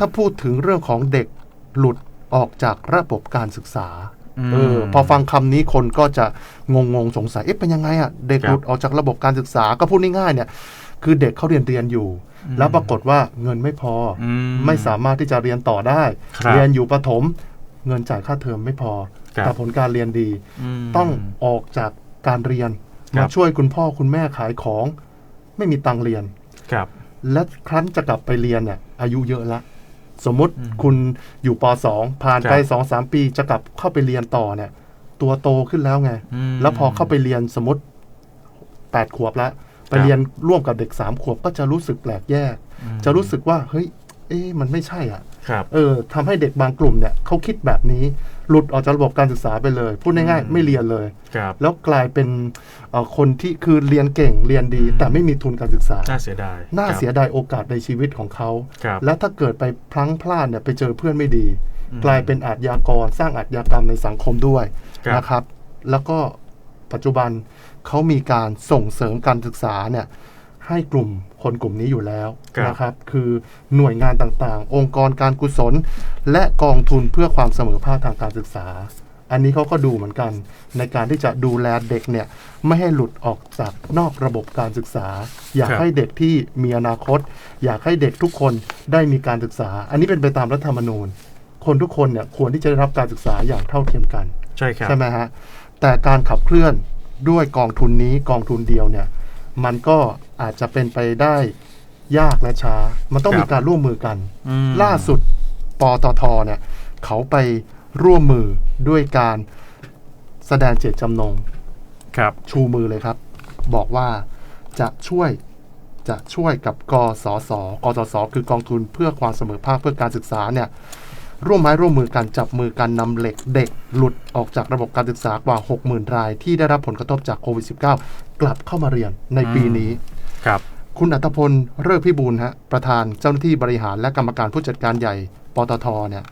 ถ้าพูดถึงเรื่องของเด็กหลุดออกจากระบบการศึกษามเออพอฟังคำนี้คนก็จะงงงๆสงสัยเอ๊ะเป็นยังไงอะเด็กครับหลุดออกจากระบบการศึกษาก็พูดง่ายๆเนี่ย คือเด็กเขาเรียนเรียนอยู่อืมแล้วปรากฏว่าเงินไม่พอออืไม่สามารถที่จะเรียนต่อได้ครับเรียนอยู่ประถม เงินจ่ายค่าเทอมไม่พอครับแต่ผลการเรียนดีมต้องออกจากการเรียนครัมาบช่วยคุณพ่อคุณแม่ขายของ ไม่มีตังค์เรียนครับ และครั้นจะกลับไปเรียนเนี่ยอายุเยอะละ สมมุติอืมคุณอยู่ป .2 ผ่านไปครับสองสามปีจะกลับเข้าไปเรียนต่อเนี่ย ตัวโตขึ้นแล้วไงมแล้วพอเข้าไปเรียนสมมติแปดขวบแล้วไปครับเรียนร่วมกับเด็กสามขวบก็จะรู้สึกแปลกแยกอืมจะรู้สึกว่าเฮ้ย เอ๊ะมันไม่ใช่อะครับเออทำให้เด็กบางกลุ่มเนี่ยเขาคิดแบบนี้ หลุดออกจากระบบการศึกษาไปเลย พูดง่ายอืมๆไม่เรียนเลย ครับแล้วกลายเป็นเอ่อคนที่คือเรียนเก่งเรียนดีอืมแต่ไม่มีทุนการศึกษา น่าเสียดายน่าครับเสียดายโอกาสในชีวิตของเขา ครับ และถ้าเกิดไปพลั้งพลาดเนี่ยไปเจอเพื่อนไม่ดี อืมกลายเป็นอาชญากรสร้างอาชญากรรมในสังคมด้วยครับ นะครับ แล้วก็ปัจจุบันเขามีการส่งเสริมการศึกษาเนี่ยให้กลุ่ม คนกลุ่มนี้อยู่แล้วครับนะครับ คือหน่วยงานต่างๆ องค์กรการกุศล และกองทุนเพื่อความเสมอภาคทางการศึกษา อันนี้เขาก็ดูเหมือนกัน ในการที่จะดูแลเด็กเนี่ยไม่ให้หลุดออกจากนอกระบบการศึกษา อยากครับให้เด็กที่มีอนาคต อยากให้เด็กทุกคนได้มีการศึกษา อันนี้เป็นไปตามรัฐธรรมนูญ คนทุกคนเนี่ยควรที่จะได้รับการศึกษาอย่างเท่าเทียมกัน ใช่ครับใช่ไหมฮะแต่การขับเคลื่อนด้วยกองทุนนี้กองทุนเดียวเนี่ย มันก็ อาจจะเป็นไปได้ยากและช้า มันต้องครับมีการร่วมมือกันอืมล่าสุดปตทเนี่ย เขาไปร่วมมือด้วยการแสดงเจตจำนงครับชูมือเลยครับ บอกว่าจะช่วยจะช่วยกับกสศกสศคือกองทุนเพื่อความเสมอภาคเพื่อการศึกษาเนี่ย ร่วมไม้ร่วมมือกันจับมือกันนำเหล็กเด็ก หลุดออกจากระบบการศึกษากว่า 60,000 ราย ที่ได้รับผลกระทบจากโควิด -19 กลับเข้ามาเรียนในปีนี้ ครับคุณอัตพลเลิกพิบูลฮะประธานเจ้าหน้าที่บริหารและกรรมการผู้จัดการใหญ่ปตทเนี่ย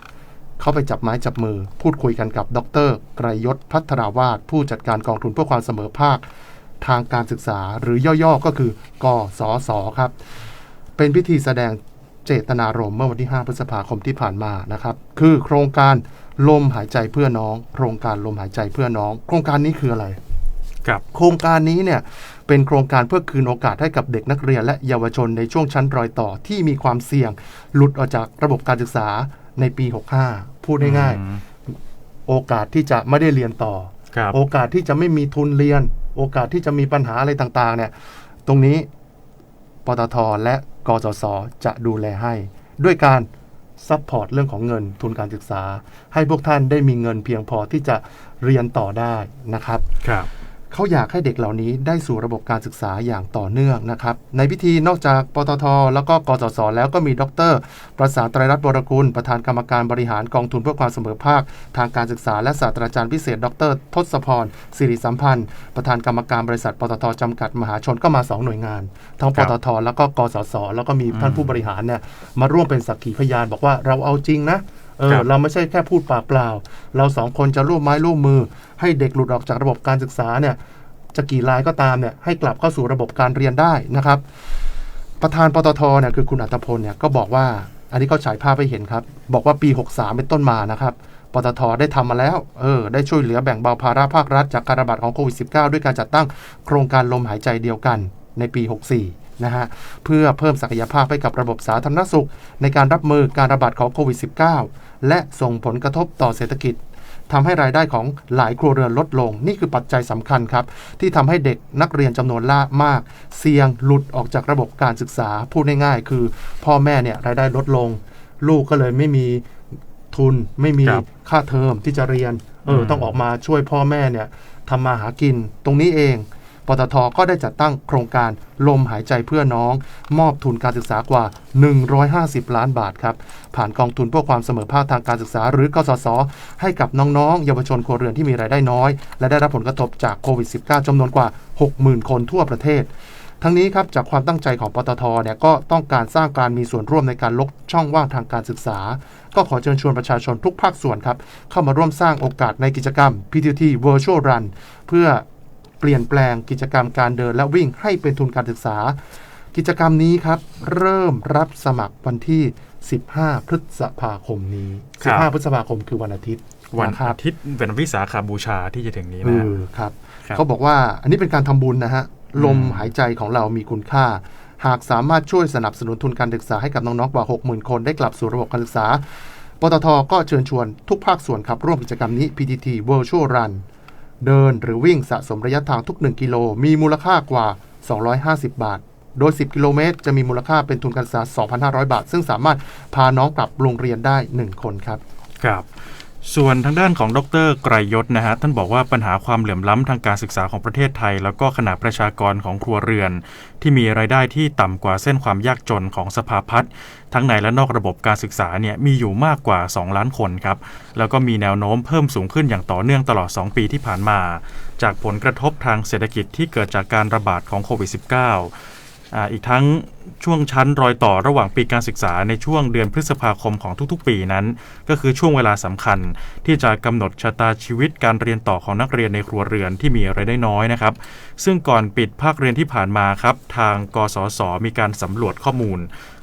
เขาไปจับไม้จับมือ พูดคุยกันกับ ดรไกรยศพัทราวาสผู้จัดการกองทุนเพื่อความเสมอภาค ทางการศึกษาหรือย่อๆก็คือกสศครับ เป็นพิธีแสดงเจตนารมณ์เมื่อวันที่ 5 พฤษภาคมที่ผ่านมานะครับ คือโครงการลมหายใจเพื่อน้อง โครงการลมหายใจเพื่อน้อง โครงการนี้คืออะไร โครงการนี้เนี่ยเป็นโครงการเพื่อคืนโอกาสให้กับเด็กนักเรียน และเยาวชนในช่วงชั้นรอยต่อที่มีความเสี่ยงหลุดออกจากระบบการศึกษาในปี 65 พูดง่ายอืมๆโอกาสที่จะไม่ได้เรียนต่อครับโอกาสที่จะไม่มีทุนเรียน โอกาสที่จะมีปัญหาอะไรต่างๆ เนี่ย ตรงนี้ปตทและกสศจะดูแลให้ ด้วยการซัพพอร์ตเรื่องของเงินทุนการศึกษา ให้พวกท่านได้มีเงินเพียงพอที่จะเรียนต่อได้นะครับ ครับ เขาอยากให้เด็กเหล่านี้ได้สู่ระบบการศึกษาอย่างต่อเนื่องนะครับ ในพิธีนอกจากปตท แล้วก็กสศแล้วก็มีดร ประสานไตรรัตน์บรกุลประธานกรรมการบริหารกองทุนเพื่อความเสมอภาค ทางการศึกษาและศาสตราจารย์พิเศษ ดร ทศพรสิริสัมพันธ์ ประธานกรรมการบริษัทปตทจำกัดมหาชนก็มาสองหน่วยงาน ทั้งคปรับตท แล้วก็กสศแล้วก็มีท่านอืมผู้บริหารเนี่ยมาร่วมเป็นสักขีพยานบอกว่าเราเอาจริงนะ เอคอรับเราไม่ใช่แค่พูดปากเปล่า เราสองคนจะร่วมไม้ร่วมมือ ให้เด็กหลุดออกจากระบบการศึกษาเนี่ยจะกี่รายก็ตามเนี่ยให้กลับเข้าสู่ระบบการเรียนได้นะครับ ประธานปตทเนี่ยคือคุณอัตพลเนี่ยก็บอกว่า อันนี้ก็ฉายภาพให้เห็นครับ บอกว่าปี 63 เป็นต้นมานะครับปตทได้ทำมาแล้ว เออ ได้ช่วยเหลือแบ่งเบาภาระภาครัฐจากการระบาดของโควิด -19 ด้วยการจัดตั้งโครงการลมหายใจเดียวกันในปี 64 นะฮะเพื่อเพิ่มศักยภาพให้กับระบบสาธารณสุข ในการรับมือการระบาดของโควิด -19 และส่งผลกระทบต่อเศรษฐกิจทำให้รายได้ของหลายครัวเรือนลดลง นี่คือปัจจัยสำคัญครับ ที่ทำให้เด็กนักเรียนจำนวนล่ามาก เสี่ยงหลุดออกจากระบบการศึกษาพูดง่ายๆ คือ พ่อแม่เนี่ยรายได้ลดลง ลูกก็เลยไม่มีทุนไม่มีครับค่าเทอมที่จะเรียนเอออมต้องออกมาช่วยพ่อแม่เนี่ยทำมาหากินตรงนี้เอง ปตทก็ได้จัดตั้งโครงการลมหายใจเพื่อน้อง มอบทุนการศึกษากว่า 150 ล้านบาทครับ ผ่านกองทุนเพื่อความเสมอภาคทางการศึกษา หรือกสศให้กับน้องๆ เยาวชนครัวเรือนที่มีรายได้น้อย และได้รับผลกระทบจากโควิด -19 จำนวนกว่า 60,000 คนทั่วประเทศทั้งนี้ครับจากความตั้งใจของปตทเนี่ยก็ต้องการสร้างการมีส่วนร่วมในการลดช่องว่างทางการศึกษา ก็ขอเชิญชวนประชาชนทุกภาคส่วนครับ เข้ามาร่วมสร้างโอกาสในกิจกรรม PTT Virtual Run เพื่อ เปลี่ยนแปลงกิจกรรมการเดินและวิ่งให้เป็นทุนการศึกษา กิจกรรมนี้ครับ เริ่มรับสมัครวันที่ 15 พฤษภาคมนี้ ครับ 15 พฤษภาคมคือวันอาทิตย์วันนะครัอาบทิตย์เป็นวิสาขาบูชาที่จะถึงนี้เอนะ อครับ ครับ เขาบอกว่าอันนี้เป็นการทำบุญนะฮะ ลมหายใจของเรามีคุณค่า หากสามารถช่วยสนับสนุนทุนการศึกษาให้กับน้องๆกว่า 60,000 คนได้กลับสู่ระบบการศึกษา ปตทก็เชิญชวนทุกภาคส่วนครับร่วมกิจกรรมนี้ PTT Virtual Run เดินหรือวิ่งสะสมระยะทางทุก 1 กิโล มีมูลค่ากว่า 250 บาท โดย 10 กิโลเมตร จะมีมูลค่าเป็นทุนการศึกษา 2,500 บาท ซึ่งสามารถพาน้องกลับโรงเรียนได้ 1 คนครับ ครับ ส่วนทางด้านของดรไกรยศนะฮะท่านบอกว่าปัญหาความเหลื่อมล้ำทางการศึกษาของประเทศไทย แล้วก็ขนาดประชากรของครัวเรือน ที่มีรายได้ที่ต่ำกว่าเส้นความยากจนของสภาพัฒน์ทั้งในและนอกระบบการศึกษาเนี่ยมีอยู่มากกว่า 2 ล้านคนครับ แล้วก็มีแนวโน้มเพิ่มสูงขึ้นอย่างต่อเนื่องตลอด 2 ปีที่ผ่านมา จากผลกระทบทางเศรษฐกิจที่เกิดจากการระบาดของโควิด -19 อ่าอีกทั้งช่วงชั้นรอยต่อระหว่างปีการศึกษาในช่วงเดือนพฤษภาคมของทุกๆ ปีนั้น ก็คือช่วงเวลาสำคัญ ที่จะกำหนดชะตาชีวิตการเรียนต่อของนักเรียนในครัวเรือนที่มีรายได้น้อยนะครับ ซึ่งก่อนปิดภาคเรียนที่ผ่านมาครับ ทางกสศมีการสำรวจข้อมูล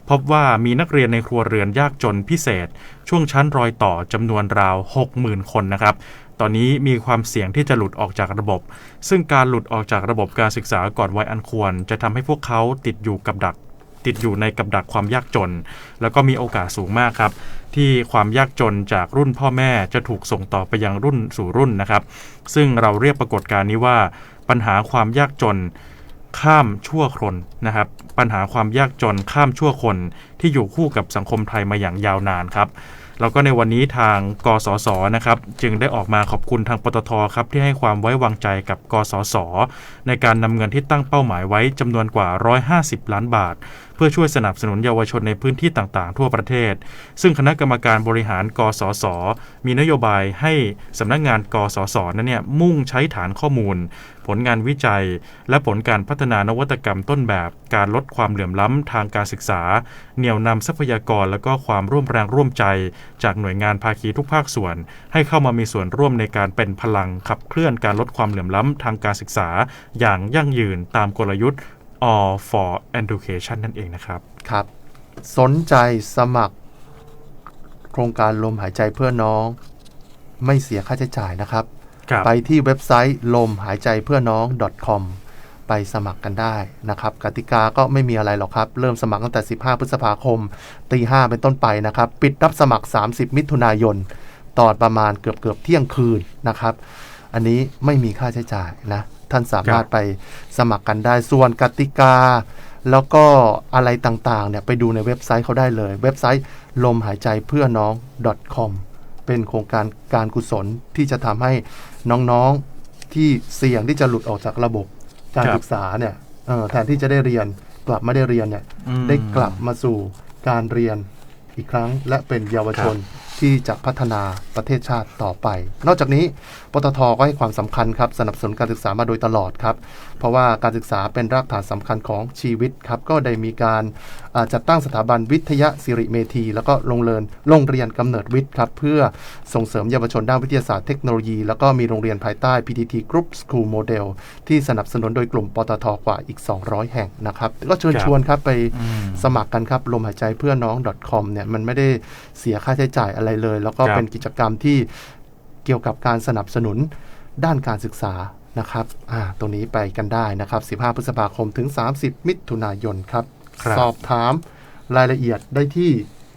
พบว่ามีนักเรียนในครัวเรือนยากจนพิเศษ ช่วงชั้นรอยต่อจำนวนราว 60,000 คนนะครับตอนนี้มีความเสี่ยงที่จะหลุดออกจากระบบ ซึ่งการหลุดออกจากระบบการศึกษาก่อนวัยอันควร จะทำให้พวกเขาติดอยู่กับดัก ติดอยู่ในกับดักความยากจน แล้วก็มีโอกาสสูงมากครับ ที่ความยากจนจากรุ่นพ่อแม่จะถูกส่งต่อไปยังรุ่นสู่รุ่นนะครับ ซึ่งเราเรียกปรากฏการณ์นี้ว่าปัญหาความยากจน ข้ามชั่วคนนะครับปัญหาความยากจนข้ามชั่วคนที่อยู่คู่กับสังคมไทยมาอย่างยาวนานครับแล้วก็ในวันนี้ทางกสศนะครับจึงได้ออกมาขอบคุณทางปตทครับที่ให้ความไว้วางใจกับกสศในการนำเงินที่ตั้งเป้าหมายไว้จำนวนกว่า 150 ล้านบาท เพื่อช่วยสนับสนุนเยาวชนในพื้นที่ต่างๆ ทั่วประเทศ ซึ่งคณะกรรมการบริหารกสศมีนโยบายให้สำนักงานกสศนั้นเนี่ยมุ่งใช้ฐานข้อมูล ผลงานวิจัย และผลการพัฒนานวัตกรรมต้นแบบการลดความเหลื่อมล้ำทางการศึกษา เหนี่ยวนำทรัพยากรและก็ความร่วมแรงร่วมใจ จากหน่วยงานภาคีทุกภาคส่วน ให้เข้ามามีส่วนร่วมในการเป็นพลังขับเคลื่อนการลดความเหลื่อมล้ำทางการศึกษา อย่างยั่งยืนตามกลยุทธ์ All for Education นั่นเองนะครับครับ สนใจสมัคร โครงการลมหายใจเพื่อน้อง ไม่เสียค่าใช้จ่ายนะครับครับ ไปที่เว็บไซต์ลมหายใจเพื่อน้อง .com ไปสมัครกันได้นะครับ กติกาก็ไม่มีอะไรหรอกครับ เริ่มสมัครตั้งแต่ 15 พฤษภาคมตี5เป็นต้นไปนะครับ ปิดรับสมัคร 30 มิถุนายน ตอนประมาณเกือบเกือบๆเที่ยงคืนนะครับ อันนี้ไม่มีค่าใช้จ่ายนะ ท่านสามารถไปสมัครกันได้ ส่วนกติกา แล้วก็อะไรต่างๆเนี่ยไปดูในเว็บไซต์เขาได้เลย เว็บไซต์ลมหายใจเพื่อน้อง .com เป็นโครงการการกุศลที่จะทำให้ น้องๆที่เสี่ยงที่จะหลุดออกจากระบบการครับศึกษาเนี่ยเอ่อแทนที่จะได้เรียนกลับไม่ได้เรียนเนี่ยอืมได้กลับมาสู่การเรียนอีกครั้งและเป็นเยาวชน ที่จะพัฒนาประเทศชาติต่อไป นอกจากนี้ปตทก็ให้ความสำคัญครับสนับสนุนการศึกษามาโดยตลอดครับ เพราะว่าการศึกษาเป็นรากฐานสำคัญของชีวิตครับ ก็ได้มีการอ่าจัดตั้งสถาบันวิทยาสิริเมธี แล้วก็โรงเรียนโรงเรียนกำเนิดวิทย์ครับ เพื่อส่งเสริมเยาวชนด้านวิทยาศาสตร์เทคโนโลยี แล้วก็มีโรงเรียนภายใต้ PTT Group School Model ที่สนับสนุนโดยกลุ่มปตทกว่าอีก 200 แห่งนะครับก็เชิญครับชวนครับไปอืมสมัครกันครับลมหายใจเพื่อน้อง .com เนี่ยมันไม่ได้เสียค่าใช้จ่ายอะไรเลย แล้วก็ครับเป็นกิจกรรมที่เกี่ยวกับการสนับสนุนด้านการศึกษานะครับอ่าตรงนี้ไปกันได้นะครับ 15 พฤษภาคมถึง 30 มิถุนายนครับครับสอบถามรายละเอียดได้ที่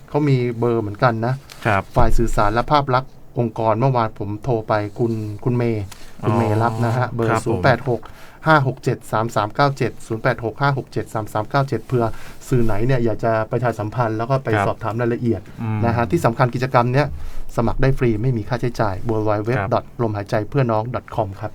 เขามีเบอร์เหมือนกันนะครับฝ่ายสื่อสารและภาพลักษณ์องค์กรเมื่อวานผมโทรไปคุณคุณเมย์ คุณเมย์รับนะฮะ เบอครัร์บผม0 8 6 5 6 7 3 3 9 7 0 8 6 5 6 7 3 3 9 7 เพื่อสื่อไหนเนี่ยอยากจะประชาสัมพันธ์แล้วก็ไปครับสอบถามรายละเอียดอืมนะฮะ ที่สำคัญกิจกรรมเนี้ยสมัครได้ฟรีไม่มีค่าใช้จ่าย w w w ครับลมหายใจเพื่อน้อง .com ครับ